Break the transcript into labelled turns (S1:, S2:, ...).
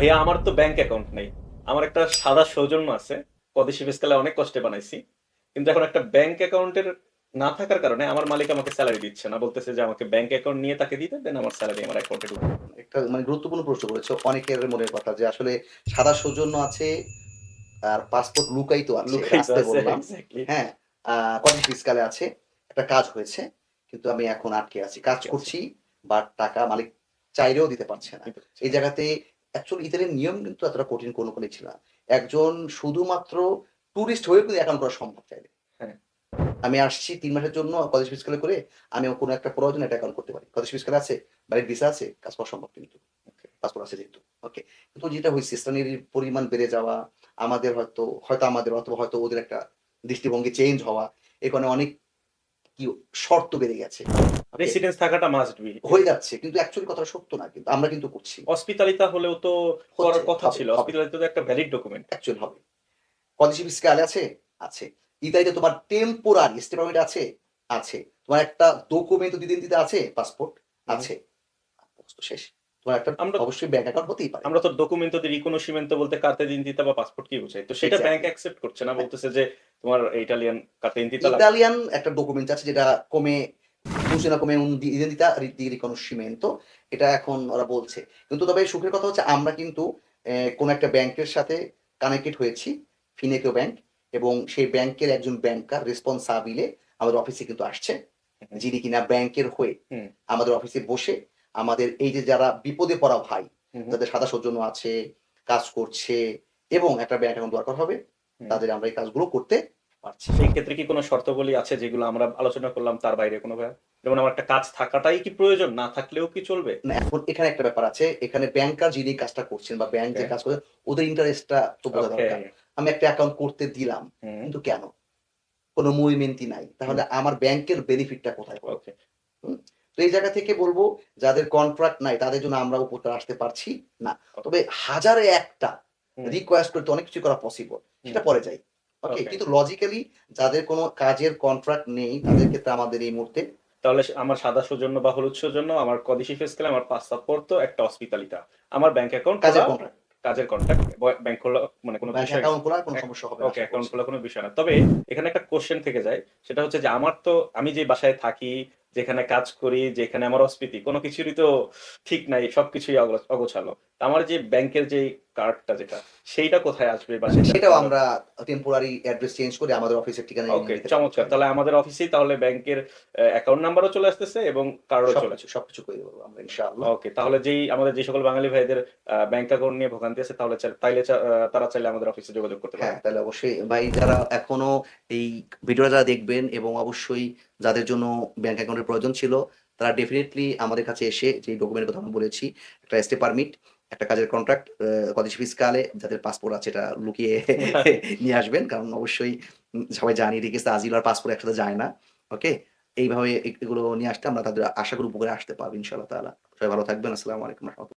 S1: ভাইয়া আমার তো ব্যাংক অ্যাকাউন্ট নেই। আমার একটা সাদা সৌজন্য আছে। পদেশি ফিসকালে অনেক কষ্টে বানাইছি। কিন্তু এখন একটা ব্যাংক অ্যাকাউন্টের না থাকার কারণে আমার মালিক আমাকে স্যালারি দিচ্ছে না। বলতেছে যে আমাকে ব্যাংক অ্যাকাউন্ট নিয়ে তাকে দিতে দেন আমার স্যালারি আমার অ্যাকাউন্টে ঢুকবে।
S2: একটা মানে গুরুত্বপূর্ণ প্রশ্ন করেছ অনেকের মনের কথা যে আসলে সাদা সৌজন্য আছে আর পাসপোর্ট লুকাই তো আছে আসতে বললাম হ্যাঁ কলেজ ফিসকালে আছে একটা কাজ হয়েছে কিন্তু আমি এখন আটকে আছি। কাজ করছি বাট টাকা মালিক চাইলেও দিতে পারছে না। এই জায়গাতে অ্যাকচুয়ালি ইতালির নিয়ম কিন্তু এতটা কঠিন কোনো কোনো ছিল না। একজন শুধুমাত্র টুরিস্ট হয়েও কিন্তু অ্যাকাউন্ট করা সম্ভব চাইলে।
S1: হ্যাঁ।
S2: আমি আসছি তিন মাসের জন্য কলেজ ফিসকালে করে আমি কোনো একটা প্রয়োজনে একটা অ্যাকাউন্ট করতে পারি। কলেজ ফিসকালে আছে বাড়ির ভিসা আছে কাজ করা সম্ভব কিন্তু. পাসপোর্ট আছে যেহেতু। ওকে কিন্তু যেটা হয়েছে স্থানীয় পরিমাণ বেড়ে যাওয়া আমাদের হয়তো হয়তো আমাদের অথবা হয়তো ওদের একটা দৃষ্টিভঙ্গি চেঞ্জ হওয়া এখানে অনেক কি শর্ত বেড়ে গেছে?
S1: রেসিডেন্স থাকাটা মাস্ট বি
S2: হয়ে যাচ্ছে কিন্তু অ্যাকচুয়ালি কথাটা সত্য না কিন্তু আমরা কিন্তু করছি।
S1: হসপিটালিতা হলেও তো করার কথা ছিল। হসপিটালিতে তো একটা ভ্যালিড ডকুমেন্ট
S2: অ্যাকচুয়াল হবে। স্কেলে আছে? আছে। ইতালিতে তোমার টেম্পোরারি স্টে পারমিট আছে? আছে। তোমার একটা ডকুমেন্ট দিদিন দিতে আছে? পাসপোর্ট আছে। শেষ। তোমার একটা
S1: আমরা-
S2: অবশ্যই ব্যাংক অ্যাকাউন্ট হতেই পারে।
S1: আমরা তো ডকুমেন্ট রিকনোসিমেন্ট বলতে কার্তে দিন দিতে বা পাসপোর্ট কি বোঝাই তো সেটা. ব্যাংক অ্যাকসেপ্ট করছে না বলতেছে যে তোমার ইটালিয়ান দিন
S2: ইতালিয়ান একটা ডকুমেন্ট আছে যেটা কমে come un di identità ri- এটা এখন ওরা বলছে কিন্তু তবে সুখের কথা হচ্ছে আমরা কিন্তু কোন একটা ব্যাংকের সাথে কানেক্টেড হয়েছি ফিনেকো ব্যাংক এবং সেই ব্যাংকের একজন ব্যাংকার রেসপন্সাবিলে আমাদের অফিসে কিন্তু আসছে যিনি কিনা ব্যাংকের হয়ে আমাদের অফিসে বসে আমাদের এই যে যারা বিপদে পড়া ভাই। যাদের সাদা সৌজন্য আছে কাজ করছে এবং একটা ব্যাংক অ্যাকাউন্ট দরকার হবে। তাদের আমরা এই কাজগুলো করতে পারছি।
S1: সেই ক্ষেত্রে কি কোনো শর্তাবলী আছে যেগুলো আমরা আলোচনা করলাম তার বাইরে কোনো? যেমন আমার একটা কাজ থাকাটাই কি প্রয়োজন? না থাকলেও কি চলবে?
S2: না এখন এখানে একটা ব্যাপার আছে। এখানে ব্যাংকার যিনি কাজটা করছেন বা ব্যাংক যে কাজ করে ওদের ইন্টারেস্টটা তো বোঝা দরকার। আমি একটা অ্যাকাউন্ট করতে দিলাম কিন্তু কেন? কোনো মুভমেন্টই নাই। তাহলে আমার ব্যাংকের বেনিফিটটা কোথায়?
S1: ওকে
S2: তো এই জায়গা থেকে বলব যাদের কন্ট্রাক্ট নাই তাদের জন্য আমরা উপরে আসতে পারছি না। তবে হাজারে একটা রিকোয়েস্ট করতে অনেক কিছু করা পসিবল সেটা পরে যাই। ওকে কিন্তু লজিক্যালি যাদের কোনো কাজের কন্ট্রাক্ট নেই তাদের ক্ষেত্রে আমাদের এই মুহূর্তে
S1: তাহলে আমার সাদা সৌজন্য বা হলুদ সৌজন্য আমার কদিশি ফেস গেলে আমার পাসপোর্ট তো একটা হসপিটালিটা আমার ব্যাংক অ্যাকাউন্ট
S2: কাজের কন্ট্রাক্ট
S1: কাজের কন্ট্যাক্ট ব্যাংক খোলা মানে কোনো বিষয়
S2: অ্যাকাউন্ট কোনো সমস্যা হবে
S1: ওকে অ্যাকাউন্ট খোলা কোনো বিষয় না। তবে এখানে একটা কোশ্চেন থেকে যায় সেটা হচ্ছে যে আমার তো আমি যে বাসায় থাকি যেখানে কাজ করি যেখানে আমার অস্পিতি কোনো কিছুরই তো ঠিক নাই সবকিছুই অগো- অগোছালো। আমার যে ব্যাংকের যে কার্ডটা যেটা সেইটা কোথায় আসবে বা
S2: সেটাও আমরা টেম্পোরারি অ্যাড্রেস চেঞ্জ করে আমাদের অফিসের ঠিকানা
S1: ওকে চমৎকার। তাহলে আমাদের অফিসেই তাহলে ব্যাংকের অ্যাকাউন্ট নাম্বারও চলে আসতেছে এবং কার্ডও চলে
S2: আসছে সবকিছু করে দেবো আমরা ইনশাআল্লাহ।
S1: ওকে তাহলে যেই আমাদের যে সকল বাঙালি ভাইদের ব্যাংক অ্যাকাউন্ট নিয়ে ভোগান্তি আছে তাহলে তাইলে তারা চাইলে আমাদের অফিসে যোগাযোগ করতে
S2: হ্যাঁ
S1: পারে
S2: তাহলে অবশ্যই। ভাই যারা এখনও এই ভিডিওটা যারা দেখবেন এবং অবশ্যই যাদের জন্য ব্যাংক অ্যাকাউন্টের প্রয়োজন ছিল তারা ডেফিনেটলি আমাদের কাছে এসে যে ডকুমেন্টের কথা আমরা বলেছি একটা স্টে পারমিট একটা কাজের কন্ট্রাক্ট কলেজ ফিসকালে যাদের পাসপোর্ট আছে এটা লুকিয়ে নিয়ে আসবেন। কারণ অবশ্যই সবাই জানি রেখেছে আজিল আর পাসপোর্ট একসাথে যায় না। ওকে এইভাবে এগুলো নিয়ে আসতে আমরা তাদের আশা করি উপকারে আসতে পারব ইনশাআল্লাহ তাআলা। সবাই ভালো থাকবেন। আসসালামু আলাইকুম রহমতুল্লাহ।